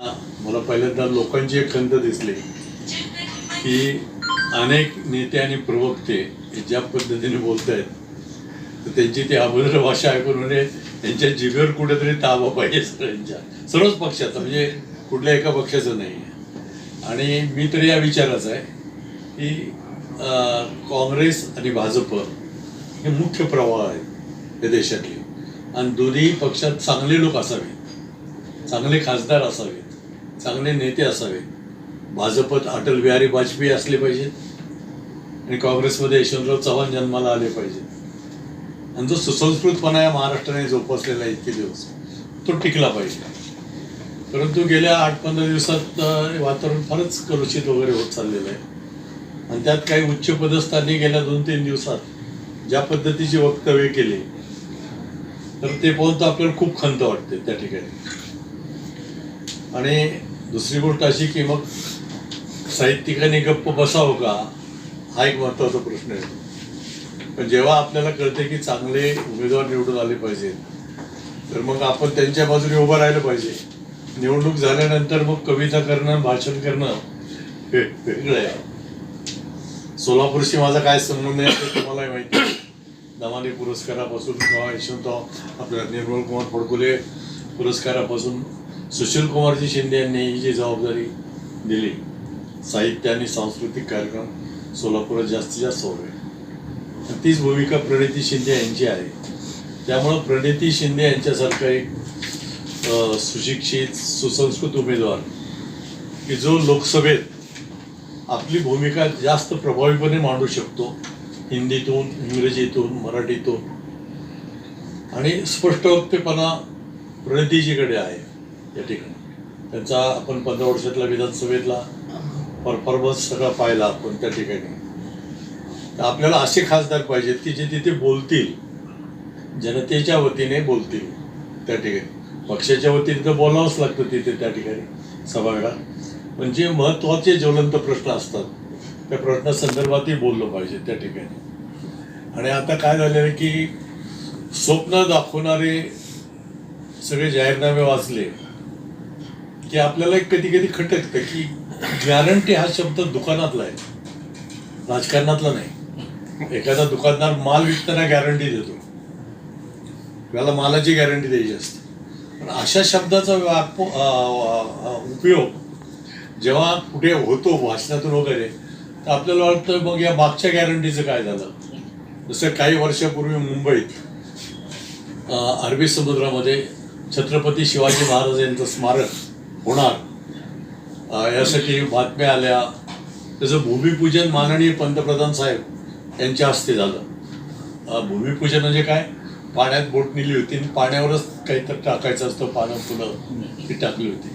मला पहिल्यांदा लोकांची एक खंत दिसली की अनेक नेते आणि प्रवक्ते हे ज्या पद्धतीने बोलत आहेत तर त्यांची ती अभद्र भाषा ऐकून म्हणजे त्यांच्या जिभेवर कुठेतरी ताबा पाहिजे सगळ्यांच्या सर्वच पक्षाचा म्हणजे कुठल्या एका पक्षाचं नाही. आहे आणि मी तरी या विचाराचा आहे की काँग्रेस आणि भाजप हे मुख्य प्रवाह आहेत या देशातले. आणि दोन्ही पक्षात चांगले लोक असावेत चांगले खासदार असावेत. चांगले नेते असावे. भाजपत अटल बिहारी वाजपेयी असले पाहिजेत आणि काँग्रेसमध्ये यशवंतराव चव्हाण जन्माला आले पाहिजेत आणि जो सुसंस्कृतपणा या महाराष्ट्राने जोपासलेला इतके दिवस तो टिकला पाहिजे. परंतु गेल्या आठ पंधरा दिवसात वातावरण फारच कलुषित वगैरे होत चाललेलं आहे. आणि त्यात काही उच्चपदस्थांनी गेल्या दोन तीन दिवसात ज्या पद्धतीची वक्तव्य केली तर ते पाहून तर आपल्याला खूप खंत वाटते त्या ठिकाणी. आणि दुसरी गोष्ट अशी की मग साहित्यिकांनी गप्प बसावं का? हा एक महत्त्वाचा प्रश्न आहे. पण जेव्हा आपल्याला कळते की चांगले उमेदवार निवडून आले पाहिजेत तर मग आपण त्यांच्या बाजूने उभं राहिलं पाहिजे. निवडणूक झाल्यानंतर मग कविता करणं भाषण करणं हे वेगळं आहे. सोलापूरशी माझा काय संबंध आहे ते तुम्हालाही माहिती आहे. दमाने पुरस्कारापासून किंवा यशवंतराव आपल्या निर्मल कुमार फडकुले पुरस्कारापासून सुशीलकुमारजी शिंदे यांनी ही जी जबाबदारी दिली साहित्य आणि सांस्कृतिक कार्यक्रम सोलापुरात जास्तीत जास्त व्हावे तीच भूमिका प्रणिती शिंदे यांची आहे. त्यामुळं प्रणिती शिंदे यांच्यासारखा एक सुशिक्षित सुसंस्कृत उमेदवार की जो लोकसभेत आपली भूमिका जास्त प्रभावीपणे मांडू शकतो हिंदीतून इंग्रजीतून मराठीतून. आणि स्पष्टवक्तेपणा प्रणितीजीकडे आहे. या ठिकाणी. त्यांचा आपण पंधरा वर्षातला विधानसभेतला परफॉर्मन्स सगळा पाहिला आपण त्या ठिकाणी. तर आपल्याला असे खासदार पाहिजेत की जे तिथे बोलतील जनतेच्या वतीने बोलतील त्या ठिकाणी. पक्षाच्या वतीने तर बोलावंच लागतं तिथे त्या ठिकाणी सभागृहात. पण जे महत्त्वाचे ज्वलंत प्रश्न असतात त्या प्रश्नासंदर्भातही बोललं पाहिजे त्या ठिकाणी. आणि आता काय झालेलं आहे की स्वप्न दाखवणारे सगळे जाहीरनामे वाचले की आपल्याला एक कधी कधी खटकतं की गॅरंटी हा शब्द दुकानातला आहे. राजकारणातला नाही. एखादा दुकानदार माल विकताना गॅरंटी देतो. त्याला मालाची गॅरंटी द्यायची असते. पण अशा शब्दाचा व्याप उपयोग जेव्हा कुठे होतो भाषणातून वगैरे तर आपल्याला वाटतं मग या मागच्या गॅरंटीचं काय झालं? जसं काही वर्षापूर्वी मुंबईत अरबी समुद्रामध्ये छत्रपती शिवाजी महाराज यांचं स्मारक होणार. यासाठी बातम्या आल्या. त्याचं भूमिपूजन माननीय पंतप्रधान साहेब यांच्या हस्ते झालं. भूमिपूजन म्हणजे काय? पाण्यात बोट नेली होती आणि पाण्यावरच काहीतरी टाकायचं असतं पानं फुलं ती टाकली होती.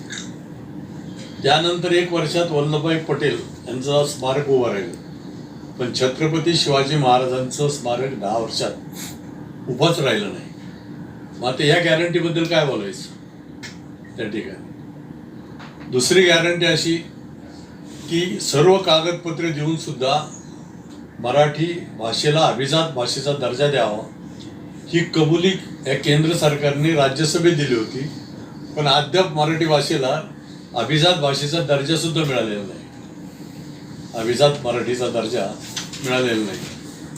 त्यानंतर एक वर्षात वल्लभभाई पटेल यांचं स्मारक उभं राहिलं. पण छत्रपती शिवाजी महाराजांचं स्मारक दहा वर्षात उभंच राहिलं नाही. मग आता या गॅरंटीबद्दल काय बोलायचं? त्या ठिकाणी. दुसरी गॅरंटी अशी की सर्व कागदपत्रे देऊन सुद्धा मराठी भाषेला अभिजात भाषेचा दर्जा द्यावा. ही कबुली या केंद्र सरकारने राज्यसभेत दिली होती. पण अद्याप मराठी भाषेला अभिजात भाषेचा दर्जासुद्धा मिळालेला नाही. अभिजात मराठीचा दर्जा मिळालेला नाही.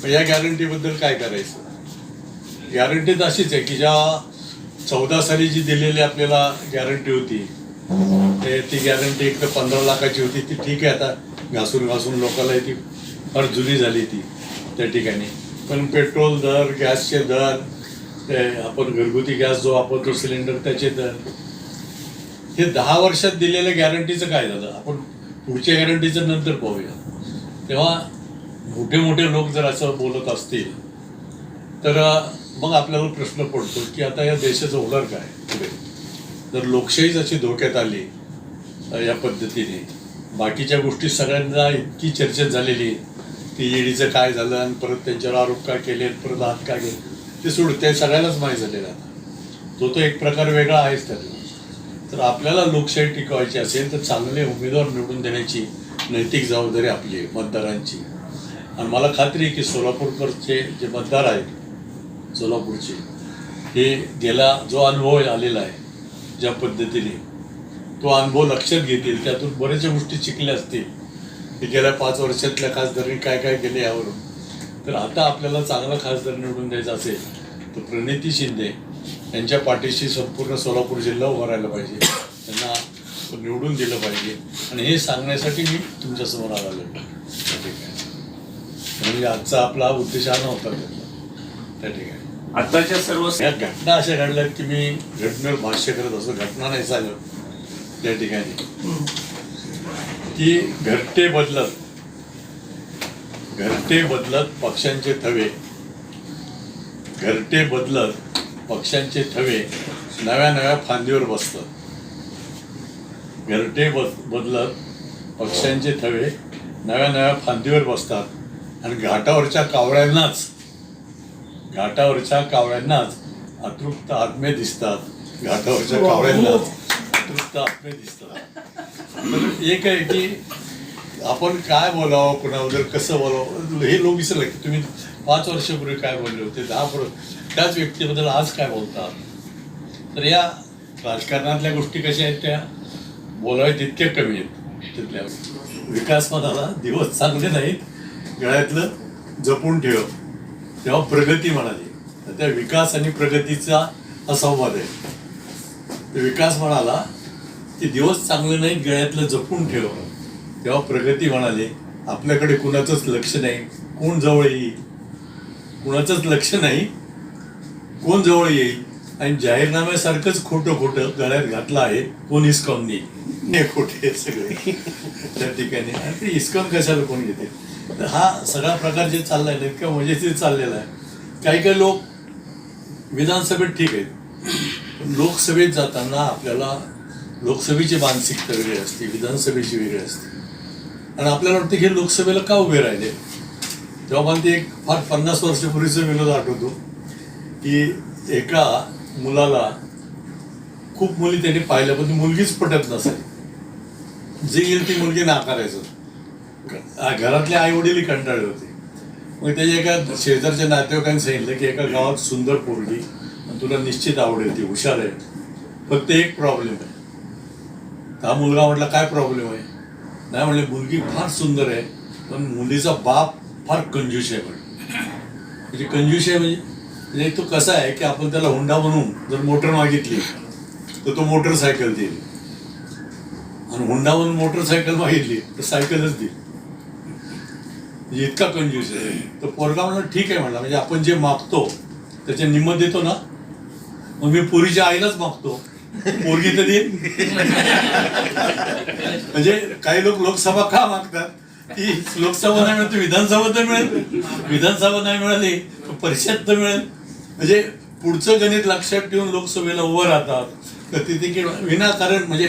मग या गॅरंटीबद्दल काय करायचं? गॅरंटी तर अशीच आहे की ज्या चौदा साली जी दिलेली आपल्याला गॅरंटी होती ते ती गॅरंटी एक तर पंधरा लाखाची होती ती ठीक आहे आता. घासून घासून लोकांना ती फार जुनी झाली ती त्या ठिकाणी. पण पेट्रोल दर गॅसचे दर ते आपण घरगुती गॅस जो वापरतो सिलेंडर त्याचे दर. हे दहा वर्षात दिलेल्या गॅरंटीचं काय झालं? आपण पुढच्या गॅरंटीचं नंतर पाहूया. तेव्हा मोठे मोठे लोक जर असं बोलत असतील तर मग आपल्याला प्रश्न पडतो की आता या देशाचं होणार काय? पुढे जर लोकशाही जशी धोक्यात आली या पद्धतीने. बाकीच्या गोष्टी सगळ्यांना इतकी चर्चेत झालेली की ईडीचं काय झालं आणि परत त्यांच्यावर आरोप काय केले परत हात काय केले ते सोड ते सगळ्यांनाच माहीत झालेलं तो तो एक प्रकार वेगळा आहेच त्यातला तर आपल्याला लोकशाही टिकवायची असेल तर चांगले उमेदवार निवडून देण्याची नैतिक जबाबदारी आपली आहे मतदारांची. आणि मला खात्री आहे की सोलापूरकरचे जे मतदार आहेत सोलापूरचे हे गेला जो अनुभव आलेला आहे ज्या पद्धतीने तो अनुभव लक्षात घेतील त्यातून बऱ्याचशा गोष्टी शिकल्या असतील. की गेल्या पाच वर्षातल्या खासदारांनी काय काय केले यावरून. तर आता आपल्याला चांगला खासदार निवडून द्यायचा असेल तर प्रणिती शिंदे यांच्या पाठीशी संपूर्ण सोलापूर जिल्हा उभारायला पाहिजे. त्यांना निवडून दिलं पाहिजे. आणि हे सांगण्यासाठी मी तुमच्यासमोर आलेलो आहे. त्या ठिकाणी. म्हणजे आजचा आपला उद्देश हा नव्हता त्या ठिकाणी. आताच्या सर्व या घटना अशा घडल्यात की मी घटनेवर भाष्य करत असतो. घटना नाही झालं त्या ठिकाणी. की घरटे बदलत घरटे बदलत पक्षांचे थवे. घरटे बदलत पक्षांचे थवे नव्या नव्या फांदीवर बसतात. घरटे बद बदलत पक्षांचे थवे नव्या नव्या फांदीवर बसतात. आणि घाटावरच्या कावळ्यांनाच घाटावरच्या कावळ्यांनाच अतृप्त आत्मे दिसतात. घाटावरच्या कावळ्यांनाच अतृप्त आत्मे दिसतात. तर एक आहे की आपण काय बोलावं कुणाबद्दल कसं बोलावं हे लोक विसरले की तुम्ही पाच वर्षापूर्वी काय बोलले होते दहा वर्ष त्याच व्यक्तीबद्दल आज काय बोलतात? तर या राजकारणातल्या गोष्टी कशा आहेत त्या? बोलाव्या तितक्या कमी आहेत तिथल्या. विकास मनाला दिवस चांगले नाहीत. गळ्यातलं जपून ठेव. तेव्हा प्रगती म्हणाली. तर त्या विकास आणि प्रगतीचा हा संवाद आहे. तर विकास म्हणाला की दिवस चांगले नाही गळ्यातलं जपून ठेव. तेव्हा प्रगती म्हणाले आपल्याकडे कुणाचंच लक्ष नाही. कोण जवळ येईल? कुणाचंच लक्ष नाही. कोण जवळ येईल? आणि जाहीरनाम्यासारखंच खोटं खोटं गळ्यात घातलं आहे. कोण हिसकावून देईल नेकोटे सगळे? त्या ठिकाणी. आणि ते इस्कॉन कशाला कोण घेते? तर हा सगळा प्रकार जे चाललाय ना इतका मजेशीर म्हणजे चाललेला आहे. काही काही लोक विधानसभेत ठीक आहेत. पण लोकसभेत जाताना आपल्याला लोकसभेची मानसिकता वेगळी असते विधानसभेची वेगळी असते. आणि आपल्याला वाटतं की हे लोकसभेला का उभे राहिले? तेव्हा मला ते एक फार पन्नास वर्षापूर्वीचा विनोद आठवतो की एका मुलाला खूप मुली त्याने पाहिल्या पण ती मुलगीच पटत नसायची. जी येईल ती मुलगी नाकारायचं. घरातले आई वडीलही कंटाळले होते. मग त्याच्या एका शेजारच्या नातेवाईकांनी सांगितलं की एका गावात सुंदर पोरगी आणि तुला निश्चित आवडेल ती हुशार आहे. फक्त एक प्रॉब्लेम आहे. हा मुलगा म्हटला काय प्रॉब्लेम आहे? नाही म्हणले मुलगी फार सुंदर आहे पण मुलीचा बाप फार कंजूस आहे म्हणे. म्हणजे कंजूस आहे म्हणजे म्हणजे तो कसा आहे की आपण त्याला हुंडा बनवून जर मोटर मागितली तर तो मोटरसायकल देईल. आणि हुंडा बनवून मोटरसायकल मागितली तर सायकलच देईल म्हणजे इतका कंजूस आहे तर पोरगा म्हणला ठीक आहे म्हणला म्हणजे आपण जे मागतो त्याचे निम्म देतो ना मग मी पोरीच्या आईलाच मागतो. पोरगी तर देईल म्हणजे काही लोक लोकसभा का मागतात? की लोकसभा नाही मिळत विधानसभा तर मिळेल. विधानसभा नाही मिळाली तर परिषद तर मिळेल. म्हणजे पुढचं गणित लक्षात ठेवून लोकसभेला उभं राहतात. तर तिथे की विनाकारण म्हणजे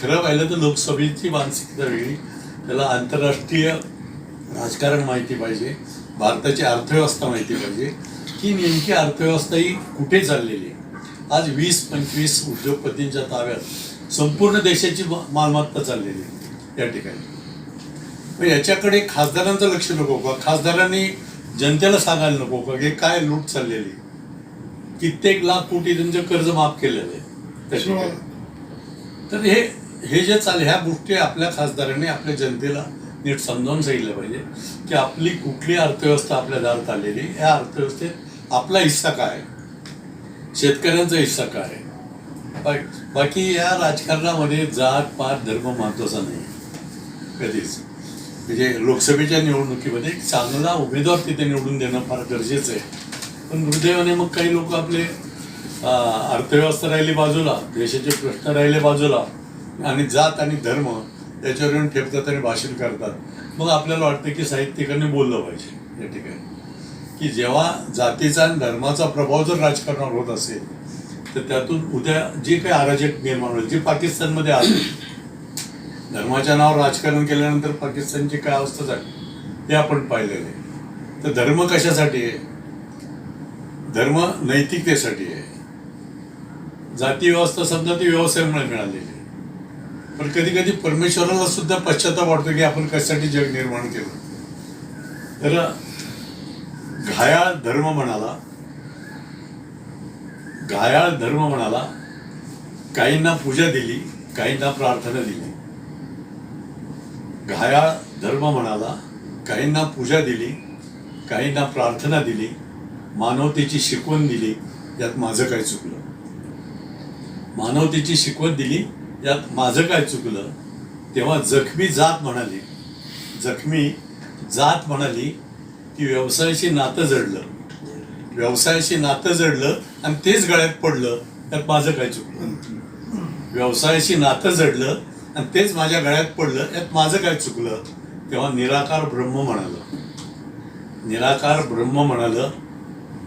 खरं पाहिलं तर लोकसभेची मानसिकता वेगळी. त्याला आंतरराष्ट्रीय राजकारण माहिती पाहिजे. भारताची अर्थव्यवस्था माहिती पाहिजे. की नेमकी अर्थव्यवस्था ही कुठे चाललेली आहे? आज वीस पंचवीस उद्योगपतींच्या ताब्यात संपूर्ण देशाची मालमत्ता चाललेली आहे या ठिकाणी. मग याच्याकडे खासदारांचं लक्ष नको का? खासदारांनी जनतेला सांगायला नको का? की काय लूट चाललेली कित्येक लाख कोटी त्यांचं कर्ज माफ केलेलं आहे. तर हे हे जे चाल ह्या गोष्टी आपल्या खासदारांनी आपल्या जनतेला नीट समजावून सांगितलं पाहिजे की आपली कुठली अर्थव्यवस्था आपल्या दारात आलेली या अर्थव्यवस्थेत आपला हिस्सा काय आहे? शेतकऱ्यांचा हिस्सा काय आहे? बाकी या राजकारणामध्ये जात पात धर्म महत्त्वाचा नाही कधीच म्हणजे लोकसभेच्या निवडणुकीमध्ये एक चांगला उमेदवार तिथे निवडून देणं फार गरजेचं आहे पण दुर्दैवाने मग काही लोक आपले अर्थव्यवस्था राहिली बाजूला देशाचे प्रश्न राहिले बाजूला आणि जात आणि धर्म त्याच्यावर येऊन ठेपतात आणि भाषण करतात. मग आपल्याला वाटतं की साहित्यिकांनी बोललं पाहिजे या ठिकाणी. की जेव्हा जातीचा आणि धर्माचा प्रभाव जर राजकारणावर होत असेल तर त्यातून उद्या जे काही अराजक निर्माण होईल जे पाकिस्तानमध्ये आले धर्माच्या नावावर राजकारण केल्यानंतर पाकिस्तानची काय अवस्था झाली हे आपण पाहिलेले तर धर्म कशासाठी आहे? धर्म नैतिकतेसाठी आहे. जाती व्यवस्था समजा ती व्यवसायामुळे मिळालेली आहे. पण कधी कधी परमेश्वराला सुद्धा पश्चाताप वाटतो की आपण कशासाठी जग निर्माण केलं. तर घायाळ धर्म म्हणाला घायाळ धर्म म्हणाला काहींना पूजा दिली काहींना प्रार्थना दिली. घायाळ धर्म म्हणाला काहींना पूजा दिली काहींना प्रार्थना दिली मानवतेची शिकवण दिली यात माझं काय चुकलं? मानवतेची शिकवण दिली यात माझं काय चुकलं? तेव्हा जखमी जात म्हणाली. जखमी जात म्हणाली की व्यवसायाशी नातं जडलं. व्यवसायाशी नातं जडलं आणि तेच गळ्यात पडलं. त्यात माझं काय चुकलं? व्यवसायाशी नातं जडलं आणि तेच माझ्या गळ्यात पडलं. यात माझं काय चुकलं? तेव्हा निराकार ब्रह्म म्हणालं. निराकार ब्रह्म म्हणालं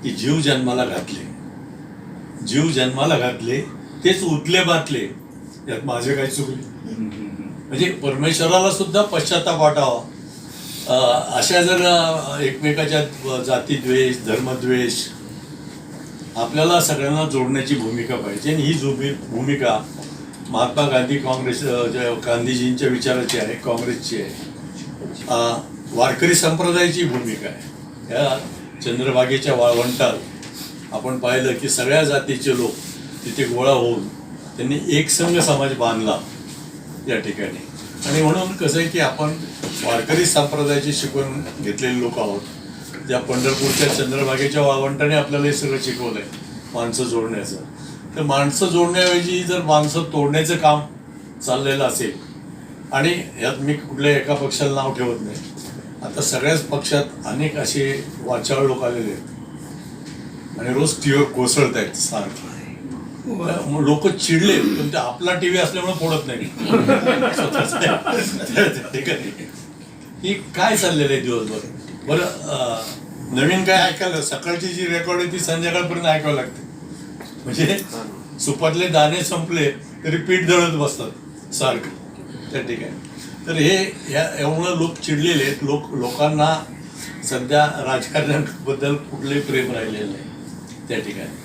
की जीव जन्माला घातले. जीव जन्माला घातले तेच उतले बातले. यात माझे काय चुकले म्हणजे परमेश्वराला सुद्धा पश्चाताप वाटावा. अशा जर एकमेकाच्या जातीद्वेष धर्मद्वेष आपल्याला सगळ्यांना जोडण्याची भूमिका पाहिजे. आणि ही जुबी भूमिका महात्मा गांधी काँग्रेस गांधीजींच्या विचाराची आहे काँग्रेसची आहे. वारकरी संप्रदायाची भूमिका आहे. या चंद्रभागेच्या वाळवंटात आपण पाहिलं की सगळ्या जातीचे लोक तिथे गोळा होऊन त्यांनी एकसंघ समाज बांधला या ठिकाणी. आणि म्हणून कसं आहे की आपण वारकरी संप्रदायाची शिकवण घेतलेले लोक आहोत. ज्या पंढरपूरच्या चंद्रभागेच्या वावंटाने आपल्याला हे सगळं शिकवलंय माणसं जोडण्याचं. तर माणसं जोडण्याऐवजी जर माणसं तोडण्याचं काम चाललेलं असेल आणि यात मी कुठल्या एका पक्षाला नाव ठेवत नाही आता सगळ्याच पक्षात अनेक असे वाचाळ लोक आलेले आहेत. आणि रोज टीव्हीवर कोसळत आहेत सारखं. लोक चिडले पण ते आपला टीव्ही असल्यामुळे फोडत नाही. ही काय चाललेलं आहे दिवसभर? बरं नवीन काय ऐकायला सकाळची जी रेकॉर्ड आहे ती संध्याकाळपर्यंत ऐकावं लागते. म्हणजे सुपातले दाणे संपले तरी पीठ दळत बसतात सारखं. त्या ठिकाणी तर हे या एवढं लोक चिडलेले आहेत. लोक लोकांना सध्या राजकारणाबद्दल कुठलंही प्रेम राहिलेलं नाही. त्या ठिकाणी.